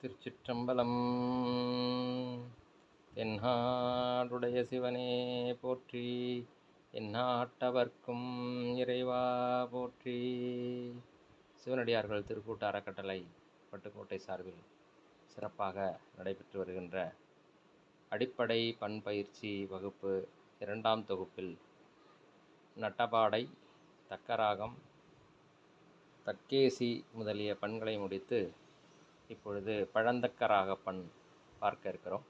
திருச்சிற்றம்பலம். தென்னாடுடைய சிவனே போற்றி எந்நாட்டவர்க்கும் இறைவா போற்றி. சிவனடியார்கள் திருக்கூட்ட அறக்கட்டளை பட்டுக்கோட்டை சார்பில் சிறப்பாக நடைபெற்று வருகின்ற அடிப்படை பண்பயிற்சி வகுப்பு இரண்டாம் தொகுப்பில் நட்டபாடை தக்கராகம் தக்கேசி முதலிய பண்களை முடித்து இப்பொழுது பழந்தக்க ராகப்பண் பார்க்க இருக்கிறோம்.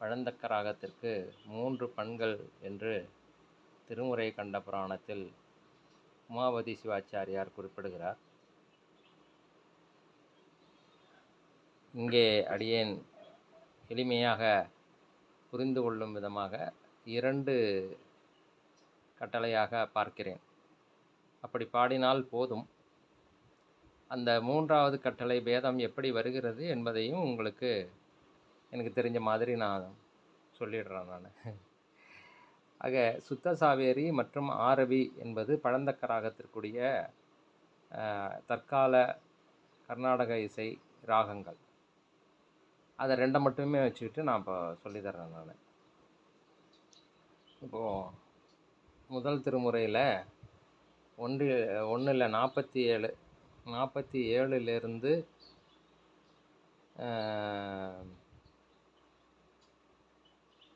பழந்தக்க ராகத்திற்கு மூன்று பண்கள் என்று திருமுறை கண்ட புராணத்தில் உமாவதி சிவாச்சாரியார் குறிப்பிடுகிறார். இங்கே அடியேன் எளிமையாக புரிந்து கொள்ளும் விதமாக இரண்டு கட்டளையாக பார்க்கிறேன். அப்படி பாடினால் போதும். அந்த மூன்றாவது கட்டளை பேதம் எப்படி வருகிறது என்பதையும் உங்களுக்கு எனக்கு தெரிஞ்ச மாதிரி நான் சொல்லிடுறேன் நான். ஆக சுத்த சாவேரி மற்றும் ஆரவி என்பது பழந்தக்கராகத்திற்குரிய தற்கால கர்நாடக இசை ராகங்கள். அதை ரெண்டை மட்டுமே வச்சுக்கிட்டு நான் இப்போ சொல்லித்தர்றேன் நான். இப்போது முதல் திருமுறையில் ஒன்று ஒன்றில் நாற்பத்தி ஏழு நாற்பத்தி ஏழுலேருந்து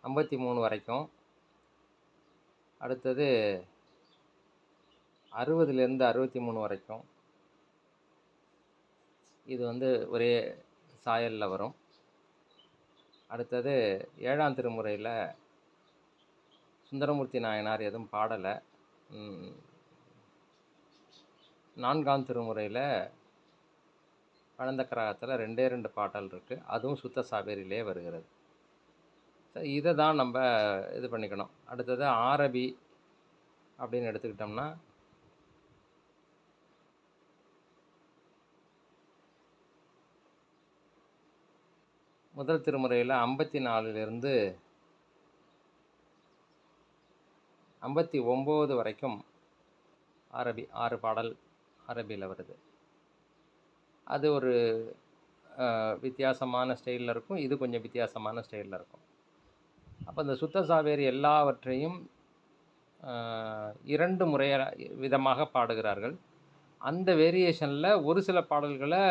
ஐம்பத்தி மூணு வரைக்கும். அடுத்தது அறுபதுலேருந்து அறுபத்தி மூணு வரைக்கும். இது வந்து ஒரே சாயலில் வரும். அடுத்தது ஏழாம் திருமுறையில் சுந்தரமூர்த்தி நாயனார் எதுவும் பாடலை. நான்காம் திருமுறையில் பழந்தக்கராகத்தில் ரெண்டே ரெண்டு பாடல் இருக்குது அதுவும் சுத்த சாவேரியிலே வருகிறது. இதை தான் நம்ம இது பண்ணிக்கணும். அடுத்தது ஆரபி அப்படின்னு எடுத்துக்கிட்டோம்னா முதல் திருமுறையில் ஐம்பத்தி நாலுலேருந்து ஐம்பத்தி ஒம்பது வரைக்கும் ஆரபி ஆறு பாடல் அரபியில் வருது. அது ஒரு வித்தியாசமான ஸ்டைலில் இருக்கும். இது கொஞ்சம் வித்தியாசமான ஸ்டைலில் இருக்கும். அப்போ இந்த சுத்த சாவேரி எல்லாவற்றையும் இரண்டு முறைய விதமாக பாடுகிறார்கள். அந்த வேரியேஷனில் ஒரு சில பாடல்களை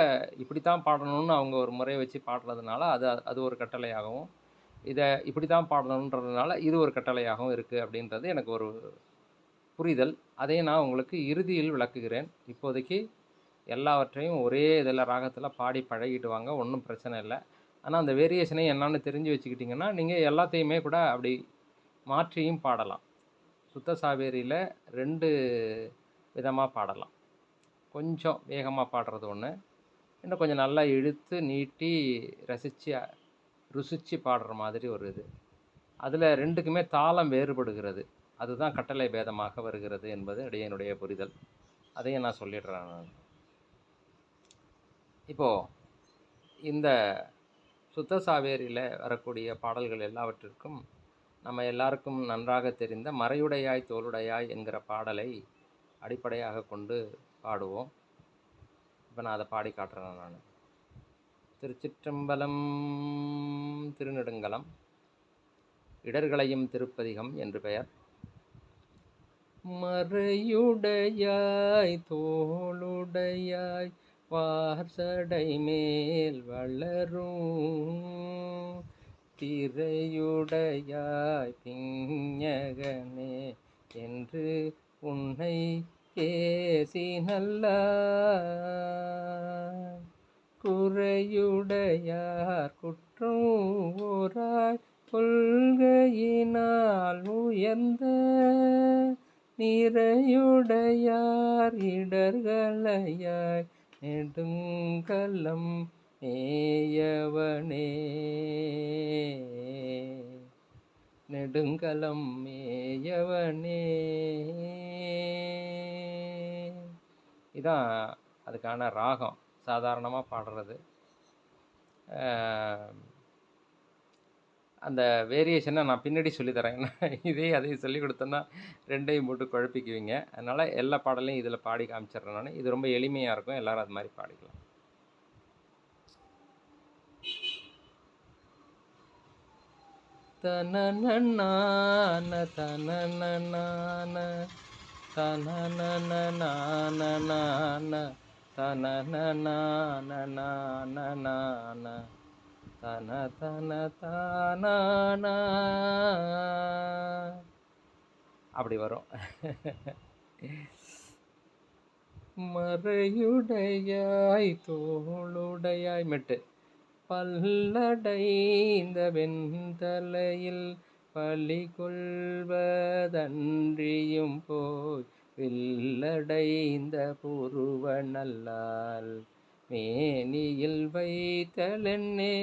இப்படி தான் பாடணும்னு அவங்க ஒரு முறையை வச்சு பாடுறதுனால அது அது ஒரு கட்டளையாகவும் இதை இப்படி தான் பாடணுன்றதுனால இது ஒரு கட்டளையாகவும் இருக்குது அப்படின்றது எனக்கு ஒரு புரிதல். அதை நான் உங்களுக்கு இறுதியில் விளக்குகிறேன். இப்போதைக்கு எல்லாவற்றையும் ஒரே இதில் ராகத்தில் பாடி பழகிட்டு வாங்க ஒன்றும் பிரச்சனை இல்லை. ஆனால் அந்த வேரியேஷனை என்னன்னு தெரிஞ்சு வச்சுக்கிட்டிங்கன்னா நீங்கள் எல்லாத்தையுமே கூட அப்படி மாற்றியும் பாடலாம். சுத்த சாவேரியில் ரெண்டு விதமாக பாடலாம். கொஞ்சம் வேகமாக பாடுறது ஒன்று இன்னும் கொஞ்சம் நல்லா இழுத்து நீட்டி ரசித்து ருசித்து பாடுற மாதிரி ஒரு இது. அதில் ரெண்டுக்குமே தாளம் வேறுபடுகிறது. அதுதான் கட்டளை பேதமாக வருகிறது என்பது இடையனுடைய புரிதல். அதையும் நான் சொல்லிடுறேன் நான். இப்போது இந்த சுத்த சாவேரியில் வரக்கூடிய பாடல்கள் எல்லாவற்றிற்கும் நம்ம எல்லாருக்கும் நன்றாக தெரிந்த மறையுடையாய் தோளுடையாய் என்கிற பாடலை அடிப்படையாக கொண்டு பாடுவோம். இப்போ நான் அதை பாடி காட்டுறேன் நான். திருச்சிற்றம்பலம் திருநெடுங்கலம் இடர்களையும் திருப்பதிகம் என்று பெயர். மறையுடையாய் தோளுடையாய் வார்சடை மேல் வளரும். திரையுடையாய் பிஞகனே என்று உன்னை ஏசி நல்லா குறையுடையார் குற்றம் ஓராய் கொள்கையினால் உயர்ந்த நிறையுடையார் இடர்களையாய் நெடுங்கலம் மேயவனே. நெடுங்கலம் மேயவனே. இதான் அதுக்கான ராகம் சாதாரணமாக பாடுறது. அந்த வேரியேஷனை நான் பின்னாடி சொல்லித்தரேன். ஏன்னா இதே அதையும் சொல்லி கொடுத்தோன்னா ரெண்டையும் போட்டு குழப்பிக்குவீங்க. அதனால் எல்லா பாடலையும் இதில் பாடி காமிச்சிட்றேன் நான். இது ரொம்ப எளிமையாக இருக்கும். எல்லோரும் அது மாதிரி பாடிக்கலாம். தன தனநன்னான தனநன்னான தனநன்னான தனநன்னான தன தன தானானா அப்படி வரும். மறையுடையாய் தோளுடையாய் மெட்டு. பல்லடைந்த வெண்தலையில் பலி கொள்வதன்றியும் போய் வில்லடைந்த புருவ நல்லால் மேனியில் வைத்தலென்னே?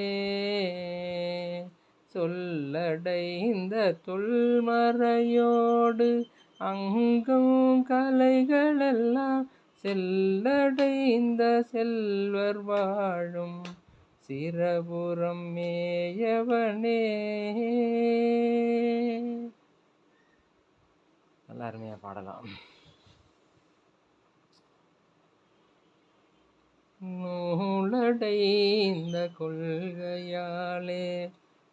சொல்லடைந்த தொல்மறையோடு அங்கும் கலைகளெல்லாம் செல்லடைந்த செல்வர் வாழும் சிரபுரம் மேயவனே. நல்லா அருமையாக பாடலாம். நூலடைந்த கொள்கையாலே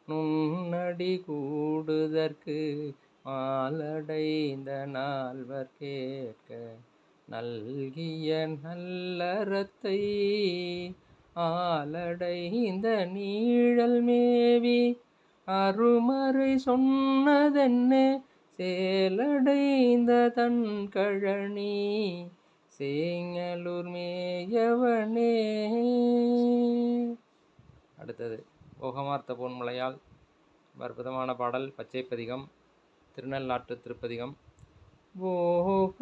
நுண்ணடி கூடுதற்கு மாலடைந்த நால்வர் கேட்க நல்கிய நல்லறத்தை ஆலடைந்த நீழல் மேவி அருமறை சொன்னதென்ன? சேலடைந்த தன் கழனி சேங்கலூர் மேயவனே. அடுத்தது ஓகமார்த்த பொன்மலையால் அற்புதமான பாடல் பச்சைப்பதிகம் திருநள்ளாற்று திருப்பதிகம். ஓகமாத்த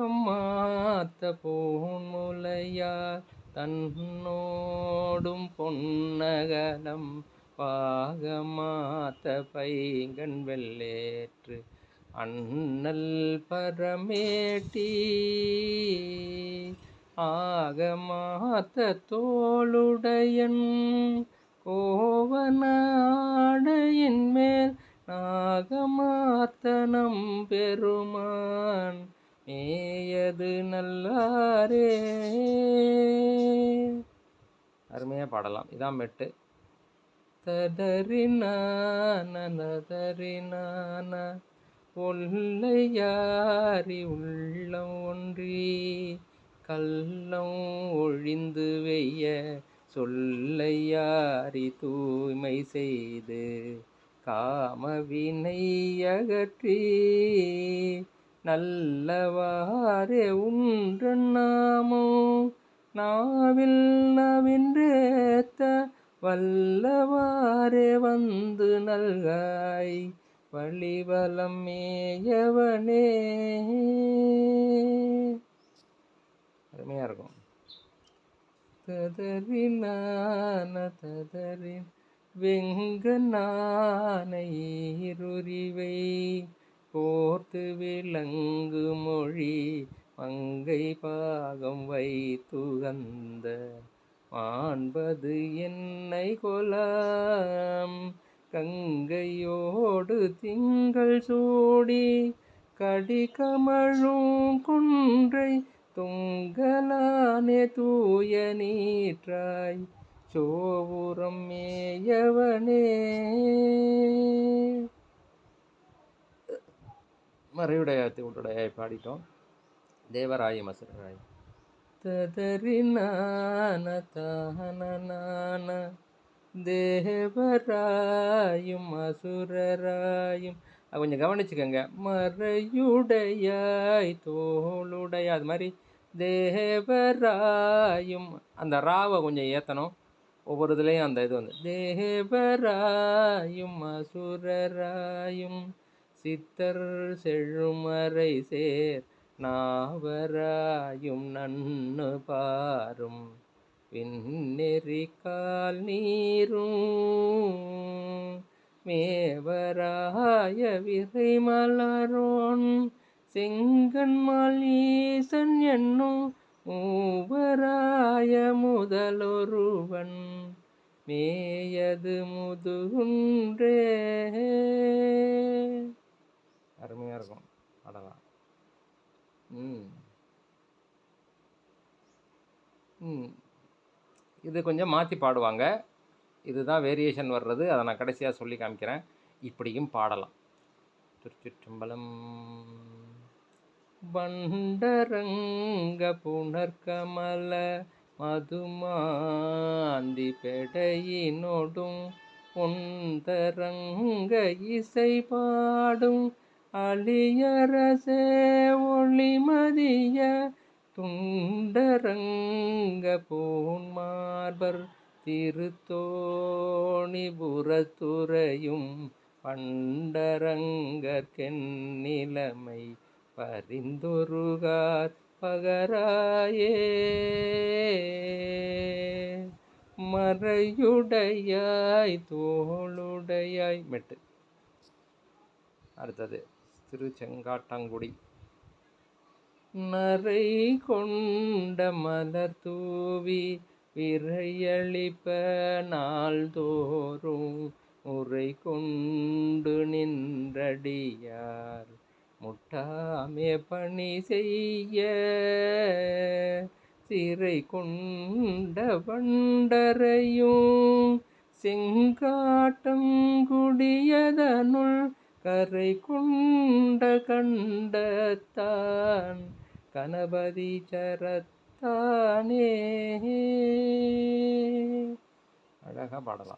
மாத்த தன்னோடும் பொன்னகலம் பாகமாத்த பைங்கண் வெள்ளேற்று அண்ணல் பரமேட்டி ஆகமாத்த தோளுடையன் கோவனாடையின் மேல் நாகமாத்தனம் பெருமான் மேயது நல்லாரே. அருமையாக பாடலாம். இதான் மெட்டு. தடரினான நதறினான ஒல்லையாரி உள்ளம் ஒன்றி கள்ளம் ஒழிந்து வெய்ய சொல்லையாரி தூய்மை செய்து காமவினை அகற்றி நல்லவாறே உன்றன் நாமோ நாவில் நவின்றேத்த வல்லவாறே வந்து நல்காய் வழிவலம் மேயவனே. அருமையாக இருக்கும் ததறினான ததறின் வெங்க இருரிவை போர்த்து விளங்கு மொழி மங்கை பாகம் வைத்துகந்த மாண்பது என்னை கொலாம். கங்கையோடு திங்கள் சூடி கடிகமழும் குன்றை துங்கலானே தூய நீற்றாய். சோபுரம் மேயவனே. மறையுடையாத்தி உடையாய் பாடிட்டோம். தேவராய மசுராய் ததறினான தானனான தேவராயும் அசுரராயும். கொஞ்சம் கவனிச்சுக்கோங்க. மறையுடையாய் தோளுடைய அது மாதிரி தேவராயும். அந்த ராவை கொஞ்சம் ஏற்றணும் ஒவ்வொரு இதுலேயும் அந்த இது வந்து. தேவராயும் அசுரராயும் சித்தர் செழுமறை சேர் நாவராயும் நன்னு பாரும். விண்ணெறி நீரும் மேவராய விரை மலரோன் செங்கன்மால் ஈசன் என்னும் மூவராய முதலொருவன் மேயது முதுகுன்றே. அருமையாக இருக்கும் பாடலாம் ம். ம். இது கொஞ்சம் மாற்றி பாடுவாங்க. இதுதான் வேரியேஷன் வர்றது. அதை நான் கடைசியாக சொல்லி காமிக்கிறேன். இப்படியும் பாடலாம். திருச்சிற்றம்பலம் பண்டரங்க புனர்கமல மதுமாந்தி பெடையினொடும் ஒந்தரங்க இசை பாடும் அழியரசே ஒளிமதிய துண்டரங்க பூன்மார்பர் திருத்தோணிபுரத்துறையும் பண்டரங்கற்கென்னிலைமை பரிந்தொருகார் பகராயே. மறையுடையாய் தோளுடையாய் மெட்டு. அடுத்தது திருச்செங்காட்டங்குடி. நரை கொண்ட மலர் தூவி விரையளிப்ப நாள்தோறும் உரை கொண்டு நின்றடியார். முட்டாமே பணி செய்ய சிறை கொண்ட வண்டரையும் செங்காட்டங்குடியதனுள் கரை கொண்ட கண்டத்தான். கணபதி சரத்தானே. அழகா பாடலாம்.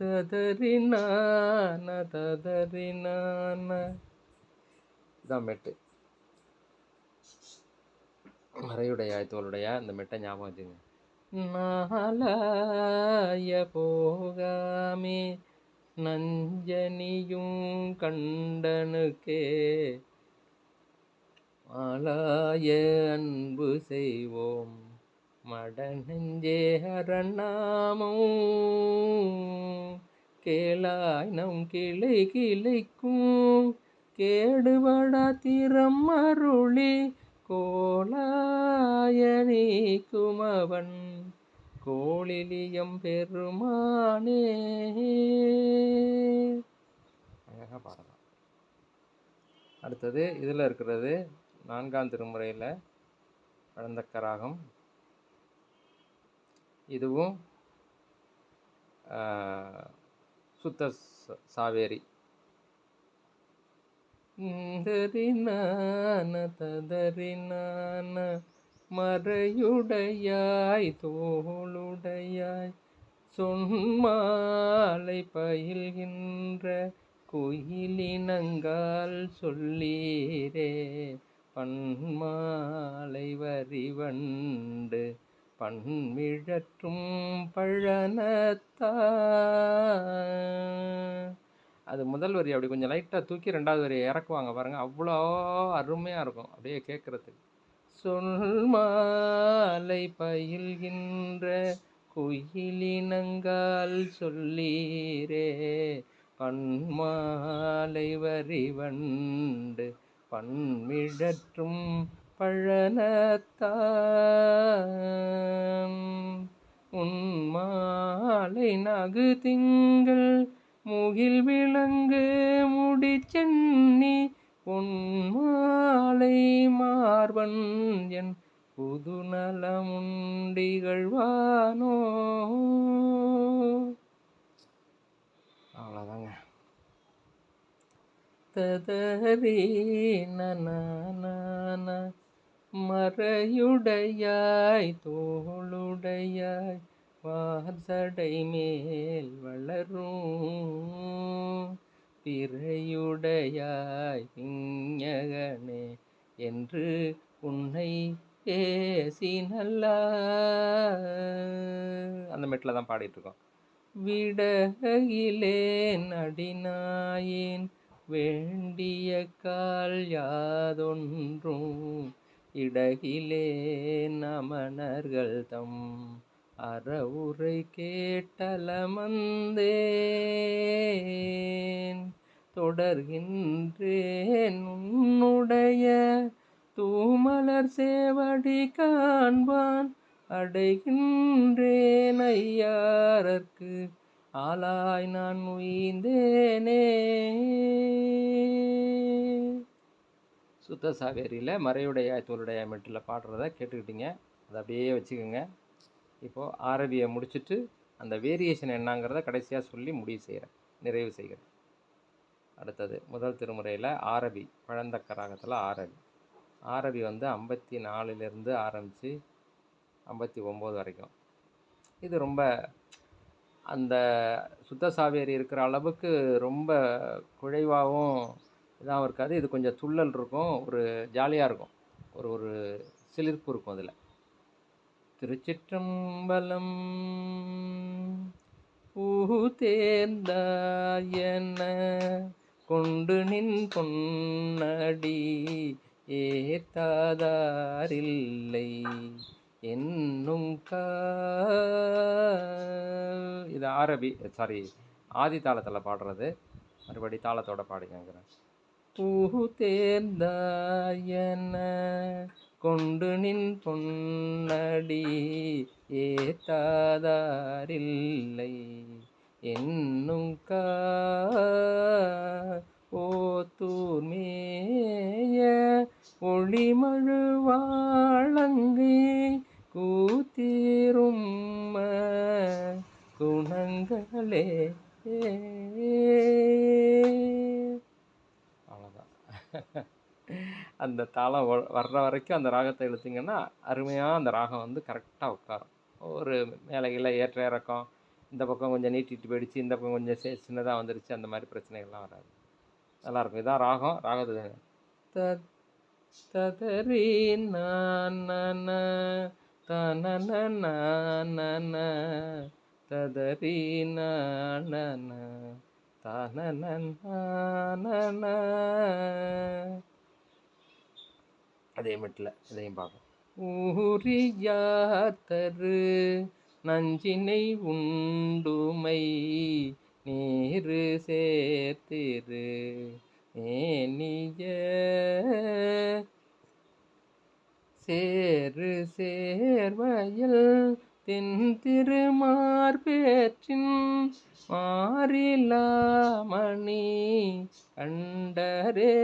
ததறினான ததறினான. இதான் மெட்டு. மறையுடைய தோளுடைய இந்த மெட்டை ஞாபகம் வச்சுங்க. நாளாய போகாமே நஞ்சனியும் கண்டனுக்கே. ஆளாய அன்பு செய்வோம். மடநெஞ்சே அரணாமும். கேளாய் நம் கிளை கிளைக்கும். கேடுபடா திறம் அருளி கோலாய நீக்குமவன். கோளிலியம் பெருமானே. அழகாக பாடலாம். அடுத்தது இதில் இருக்கிறது நான்காம் திருமுறையில் பழந்தக்கராகம் இதுவும் சுத்த சாவேரி. தரினான ததறினான மறையுடையாய் தோளுடையாய் சொன்மாலை பயில்கின்ற குயிலினங்கால் சொல்லீரே பன்மாலை வரிவண்டு பண்மிழற்றும் பழனத்தா. அது முதல் வரி அப்படி கொஞ்சம் லைட்டாக தூக்கி ரெண்டாவது வரி இறக்குவாங்க பாருங்கள் அவ்வளோ அருமையாக இருக்கும் அப்படியே கேட்குறதுக்கு சொல் மாலை பயில்கின்ற குயிலினங்கால் சொல்லீரே பன்மாலை வரிவண்டு பண்மிழற்றும் பழனத்தான் உன்மாலை நகு திங்கள் முகில் விளங்கு முடிச்சென்னி பொன்மாலை மார்பன் என் புது நலமுண்டிகழ்வானோ அவ்வளோதாங்க. ததறி நன மறையுடையாய் தோளுடையாய் வாசடை மேல் வளரும். பிறையுடையாய் விஞ்ஞகனே என்று உன்னை ஏசி நல்லா அந்த மெட்டில் தான் பாடிட்டு இருக்கோம் விடகிலேன் அடிநாயேன் வேண்டிய கால் யாதொன்றும் இடகிலே நமணர்கள் தம் அறவுரை கேட்டலமந்தேன் தொடர்கின்றேன் உன்னுடைய தூமலர் சேவடி காண்பான். அடைகின்றேன் ஐயாரர்க்கு ஆளாய் நான் உயிந்தேனே. சுத்த சாவேரியில் மறையுடைய தோளுடைய மெட்டில் பாடுறத கேட்டுக்கிட்டீங்க. அதை அப்படியே வச்சுக்கோங்க. இப்போது ஆரபியை முடிச்சுட்டு அந்த வேரியேஷன் என்னங்கிறத கடைசியாக சொல்லி முடிவு செய்கிறேன் நிறைவு செய்கிறேன். அடுத்தது முதல் திருமுறையில் ஆரபி பழந்தக்க ராகத்தில் ஆரபி. ஆரபி வந்து ஐம்பத்தி நாலுலேருந்து ஆரம்பித்து ஐம்பத்தி ஒம்பது வரைக்கும். இது ரொம்ப அந்த சுத்த சாவேரி இருக்கிற அளவுக்கு ரொம்ப குழைவாகவும் இதாகவும் இருக்காது. இது கொஞ்சம் துள்ளல் இருக்கும் ஒரு ஜாலியாக இருக்கும். ஒரு ஒரு சிலிர்ப்பு இருக்கும் அதில். திருச்சிற்றம்பலம் பூ தேர்ந்தாயன கொண்டு நின் பொன்னடி ஏத்தாதாரில்லை. என்னும் க இது ஆரபி சாரி ஆதி தாளத்தில் பாடுறது. மறுபடி தாளத்தோட பாடிக்கங்கிறேன் பூ தேர்ந்தாயன கொண்டு நின் பொன்னடி ஏத்தாதாரில்லை. என்னும் கா ஓத்தூர்மேய ஒளிமழுவாழங்கை கூத்தீரும் குணங்களே. அவ்வளோதான் அந்த தாளம் வ- வர்ற வரைக்கும் அந்த ராகத்தை இழுத்தீங்கன்னா அருமையாக அந்த ராகம் வந்து கரெக்டாக உட்காரும். ஒரு மேலையில் ஏற்ற இறக்கம் இந்த பக்கம் கொஞ்சம் நீட்டிட்டு போயிடுச்சு இந்த பக்கம் கொஞ்சம் சி சின்னதாக வந்துருச்சு அந்த மாதிரி பிரச்சனைகள்லாம் வராது. நல்லாயிருக்கும். இதான் ராகம். ராகத்து த நான் தனன ததரி நான தனன அதே மட்டும் இதையும் பார்ப்போம். ஊரியாத்தரு நஞ்சினை உண்டுமை நீரு சேர்த்திரு ஏனிய சேரு சேர்வையில் தென் திருமார்பேற்றின் மாறிலாமணி கண்டரே.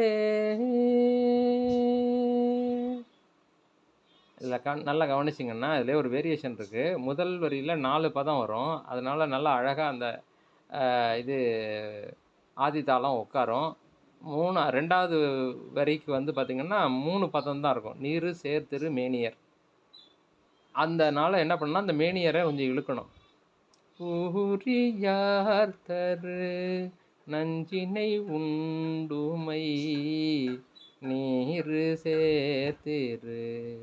இதில் கண் நல்லா கவனிச்சிங்கன்னா இதில் ஒரு வேரியேஷன் இருக்குது முதல் வரியில் நாலு பதம் வரும். அதனால் நல்லா அழகாக அந்த இது ஆதி தாளம் உட்காரும். மூணு ரெண்டாவது வரிக்கு வந்து பார்த்திங்கன்னா மூணு பதம் தான் இருக்கும். நீர் சேர்த்திரு மேனியர். அந்தனால என்ன பண்ணால் அந்த மேனியரை கொஞ்சம் இழுக்கணும். ஊரியார் தரு நஞ்சினை உண்டுமை. நீர் சேர்த்திரு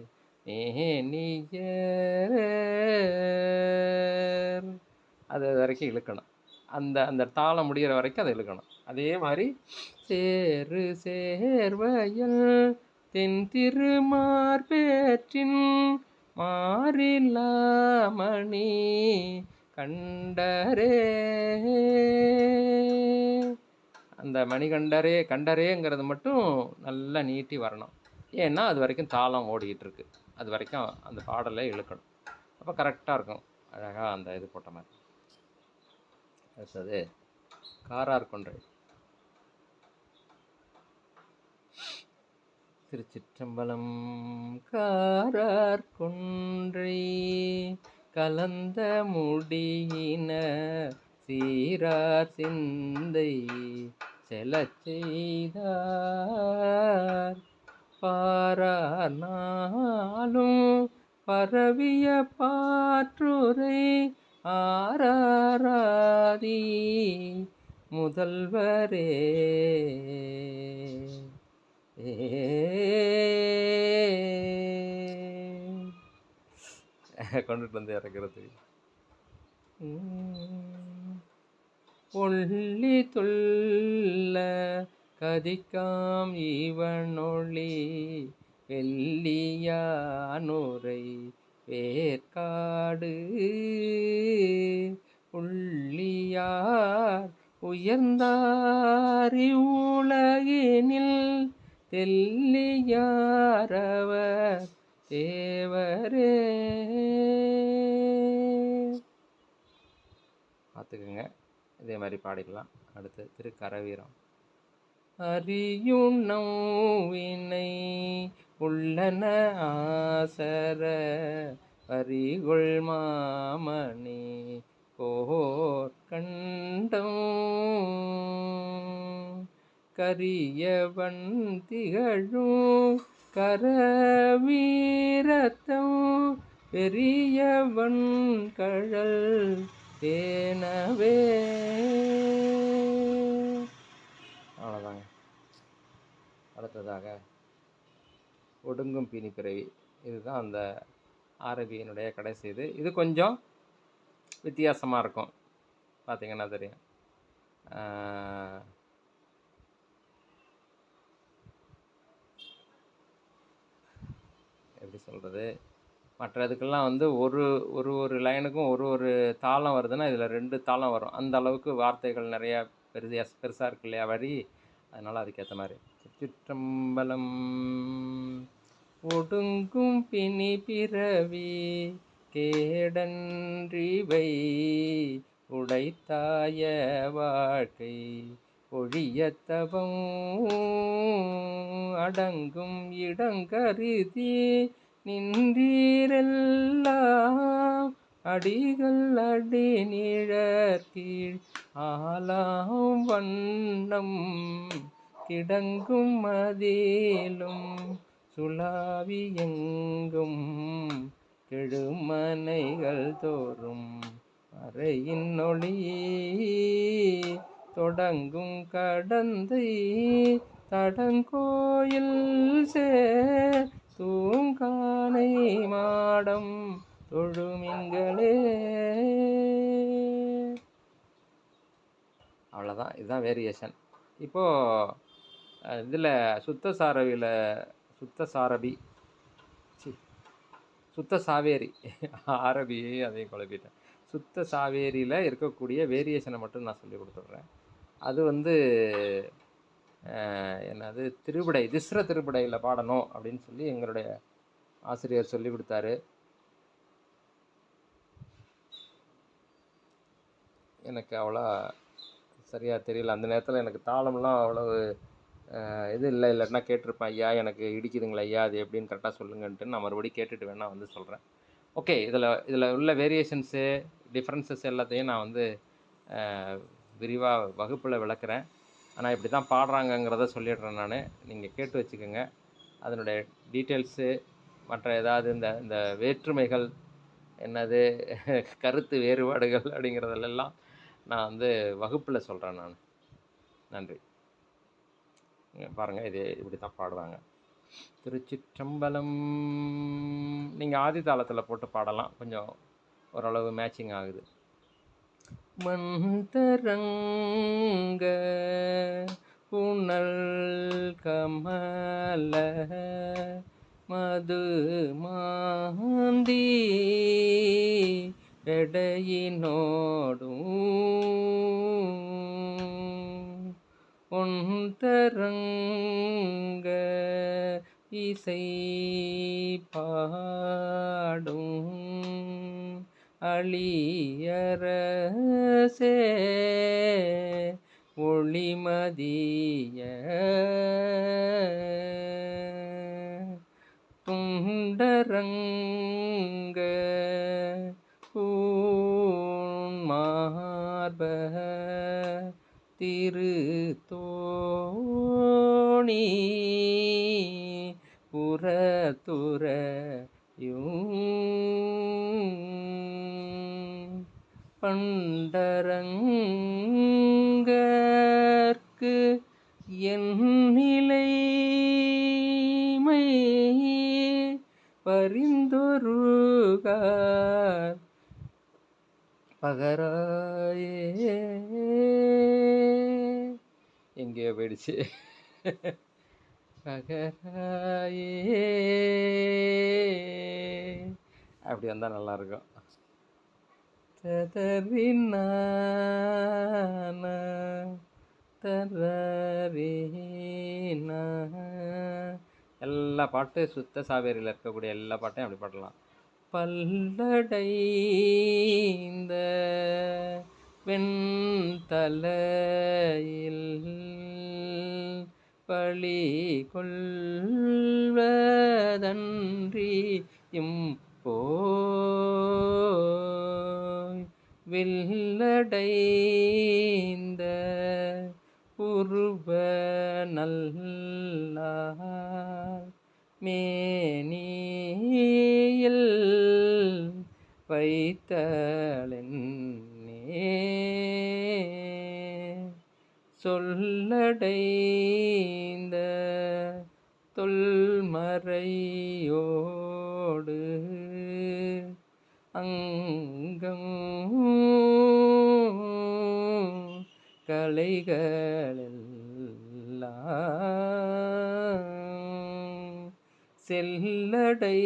மேனியர். அது வரைக்கும் இழுக்கணும். அந்த அந்த தாளம் முடிகிற வரைக்கும் அதை இழுக்கணும். அதே மாதிரி சேரு சேர்வயல் தென் திருமார்பேற்றின் மாறில்லாமணி கண்டரே. அந்த மணிகண்டரே கண்டரேங்கிறது மட்டும் நல்லா நீட்டி வரணும். ஏன்னா அது வரைக்கும் தாளம் ஓடிக்கிட்டு இருக்கு. அது வரைக்கும் அந்த பாடலை இழுக்கணும். அப்போ கரெக்டாக இருக்கும். அழகாக அந்த இது போட்ட மாதிரி. அடுத்தது காரார் கொன்றை. திருச்சிற்றம்பலம் காரார் கொன்றை. கலந்த முடியின சீரார் சிந்தை செலச் செய்தார். பாரார் நாளும் பரவிய பாற்றுரை ஆராராதி முதல்வரே. கொண்டுட்டு வந்து இறக்குறதுக்கு. ஒள்ளி துள்ள கதிக்காம் இவனொளி வெள்ளியானுரை வேர்காடு. உள்ளியார் உயர்ந்தாரி உலகினில் தெல்லியாரவர் தேவரே. பார்த்துக்குங்க. இதே மாதிரி பாடிக்கலாம். அடுத்து திருக்கரவீரம். அறியும் நோவினை உள்ளன ஆசர. பரிகொள் மாமணி போர் கண்டம். கரியவன் திகழும் கரவீரத்தம். பெரியவன் கழல் தேனவே. அவ்வளோதாங்க அடுத்ததாக ஒடுங்கும் பீனி பிறவி இதுதான் அந்த ஆரபியினுடைய கடைசி இது இது கொஞ்சம் வித்தியாசமாக இருக்கும். பார்த்தீங்கன்னா தெரியும். எப்படி சொல்கிறது மற்ற இதுக்கெல்லாம் வந்து ஒரு ஒரு ஒரு லைனுக்கும் ஒரு ஒரு தாளம் வருதுன்னா இதில் ரெண்டு தாளம் வரும். அந்த அளவுக்கு வார்த்தைகள் நிறையா பெருசா பெருசாக இருக்கு இல்லையா வரி? அதனால் அதுக்கேற்ற மாதிரி. சிற்றம்பலம் ஒடுங்கும் பிணி பிறவி கேடன்றிவை உடைத்தாய வாழ்க்கை ஒழியத்தவம் அடங்கும் இடங்கருதி நின்றீரெல்லாம் அடிகள் அடி நிழற்கீழ் ஆலாம் வண்ணம் கிடங்கும் மதிலும் சுழாவி எங்கும் கெடுமனைகள் தோறும் அறையின் ஒளி தொடங்கும் கடந்தை தடங்கோயில் சேர் தூங்கானை மாடம் தொழுமின்களே. அவ்வளோதான் இதுதான் வேரியேஷன் இப்போது இதில் சுத்த சாரவியில் சுத்த சாரபி சி. சுத்த சாவேரி. ஆரபியே அதையும் குழப்பிட்டேன். சுத்த சாவேரியில் இருக்கக்கூடிய வேரியேஷனை மட்டும் நான் சொல்லி கொடுத்துட்றேன். அது வந்து என்னது திருவிடை திஸ்ர திருவிடையில் பாடணும் அப்படின்னு சொல்லி எங்களுடைய ஆசிரியர் சொல்லி கொடுத்தாரு. எனக்கு அவ்வளோ சரியாக தெரியல. அந்த நேரத்தில் எனக்கு தாளம்லாம் அவ்வளவு இது இல்லை இல்லைன்னா கேட்டிருப்பேன் ஐயா எனக்கு இடிக்குதுங்களா ஐயா அது எப்படின்னு கரெக்டாக சொல்லுங்கன்ட்டு நான் மறுபடியும் கேட்டுட்டு வேணால் வந்து சொல்கிறேன் ஓகே இதில் இதில் உள்ள வேரியேஷன்ஸு டிஃப்ரென்சஸ் எல்லாத்தையும் நான் வந்து விரிவாக வகுப்பில் விளக்குறேன். ஆனால் இப்படி தான் பாடுறாங்கங்கிறத சொல்லிடுறேன் நான். நீங்கள் கேட்டு வச்சுக்கோங்க. அதனுடைய டீட்டெயில்ஸு மற்ற ஏதாவது இந்த இந்த வேற்றுமைகள் என்னது கருத்து வேறுபாடுகள் அப்படிங்கிறதெல்லாம் நான் வந்து வகுப்பில் சொல்கிறேன் நான். நன்றி. பாருங்க இது இப்படி தான் பாடுவாங்க. திருச்சிற்றம்பலம். நீங்கள் ஆதி தாளத்தில் போட்டு பாடலாம். கொஞ்சம் ஓரளவு மேட்சிங் ஆகுது. மந்தரங்க புனல் கமல மது மாந்தி எடையினோடும் அந்தரங்க இசை பாடும் அழியரசே ஒளிமதிய துண்டரங்க பூன்மார்ப திருத்தோணி எங்கேயோ பகராயே. அப்படி வந்தால் நல்லாயிருக்கும் ததறினா தரீனா எல்லா பாட்டு சுத்த சாவேரியில் இருக்கக்கூடிய எல்லா பாட்டையும் அப்படி பாடலாம். பல்லடைந்த வெண்தலையில் பழி கொள்வதன்றி இம் போய் வில்லடைந்த உருவ நல்லார் மேனியில் வைத்தலென்னே சொல்லடைந்த தொல்மறையோடு அங்கம் கலைகளெல்லாம்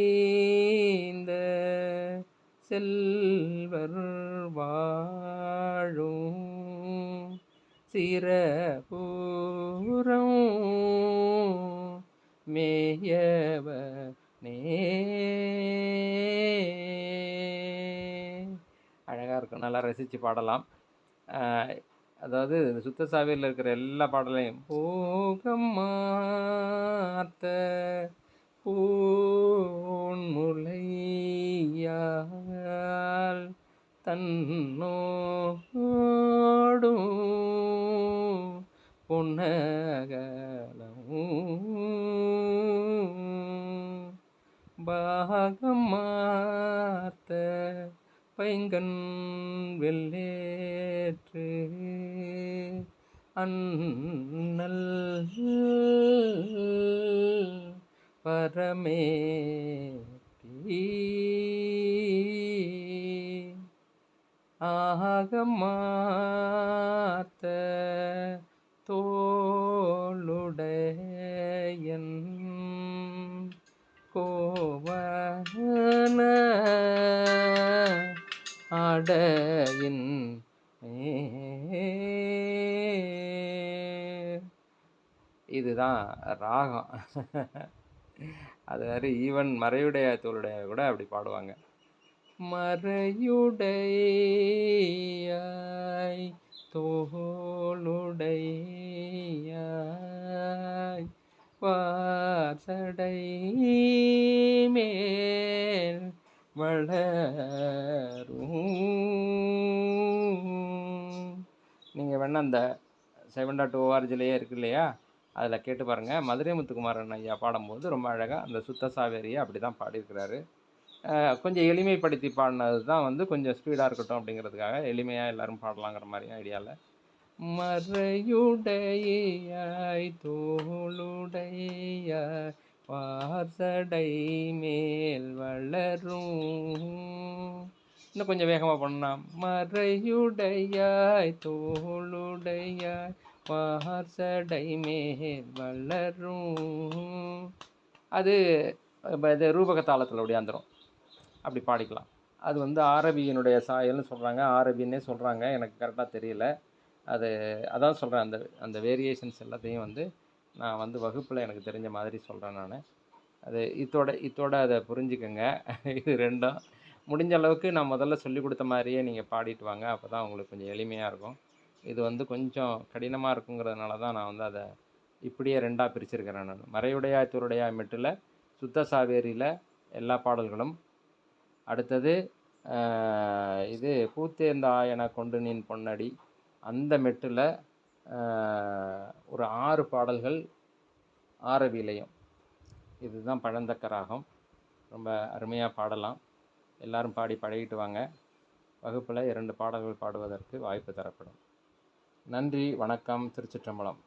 செல்லடைந்த செல்வர் வாழும் சிறபூரம் மேயவனே. அழகாக இருக்கும். நல்லா ரசித்து பாடலாம். அதாவது இந்த சுத்த சாவியில் இருக்கிற எல்லா பாடலையும் போகமாத்த பூன்முலையால் தன்னோடும் பொன்னகலமும் பாகம் மாத்த பைங்கன் வெள்ளேற்று அண்ணல் பரமே தீ ஆகமாத்த தோளுடையன் கோவன அடையின் இதுதான் ராகம். அது வேறு ஈவன் மறையுடைய தோளுடைய கூட அப்படி பாடுவாங்க. மறையுடையாய் தோளுடையாய் வாசடை மேல் வளரும் நீங்கள் வேணால் அந்த செவன் டாட் ஓஆர்ஜிலேயே இருக்கு இல்லையா? அதில் கேட்டு பாருங்கள் மதுரை முத்துக்குமாரன் ஐயா பாடும்போது ரொம்ப அழகாக அந்த சுத்த சாவேரியை அப்படி தான் பாடியிருக்கிறாரு. கொஞ்சம் எளிமைப்படுத்தி பாடினது தான் வந்து கொஞ்சம் ஸ்பீடாக இருக்கட்டும் அப்படிங்கிறதுக்காக எளிமையாக எல்லாரும் பாடலாங்கிற மாதிரி ஐடியாவில் மறையுடையாய் தோளுடையாய் வாசடை மேல் வளரும். இன்னும் கொஞ்சம் வேகமாக பண்ணலாம் மறையுடையாய் தோளுடையாய் வாசடை மேல் வளரும். அது இப்ப இது ரூபக தாளத்தில் ஒடியாந்துரும். அப்படி பாடிக்கலாம். அது வந்து ஆரபியினுடைய சாயல்னு சொல்கிறாங்க ஆரபின்னே சொல்கிறாங்க எனக்கு கரெக்டாக தெரியல. அது அதான் சொல்கிறேன் அந்த அந்த வேரியேஷன்ஸ் எல்லாத்தையும் வந்து நான் வந்து வகுப்பில் எனக்கு தெரிஞ்ச மாதிரி சொல்கிறேன் நான். அது இத்தோட இத்தோட அதை புரிஞ்சுக்கோங்க. இது ரெண்டும். முடிஞ்ச அளவுக்கு நான் முதல்ல சொல்லி கொடுத்த மாதிரியே நீங்கள் பாடிட்டு வாங்க. அப்போ தான் உங்களுக்கு கொஞ்சம் எளிமையாக இருக்கும். இது வந்து கொஞ்சம் கடினமாக இருக்குங்கிறதுனால தான் நான் வந்து அதை இப்படியே ரெண்டாக பிரிச்சிருக்கிறேன் நான். மறையுடையா தூருடையாய் மெட்டில் சுத்த சாவேரியில் எல்லா பாடல்களும் அடுத்தது இது பூத்தேர்ந்த ஆயன கொண்டு நின் பொன்னடி. அந்த மெட்டில் ஒரு ஆறு பாடல்கள் ஆரவிலையும் இதுதான் பழந்தக்க ராகம் ரொம்ப அருமையாக பாடலாம். எல்லாரும் பாடி பழகிட்டு வாங்க. வகுப்பில் இரண்டு பாடல்கள் பாடுவதற்கு வாய்ப்பு தரப்படும். நன்றி வணக்கம் திருச்சிற்றம்பலம்.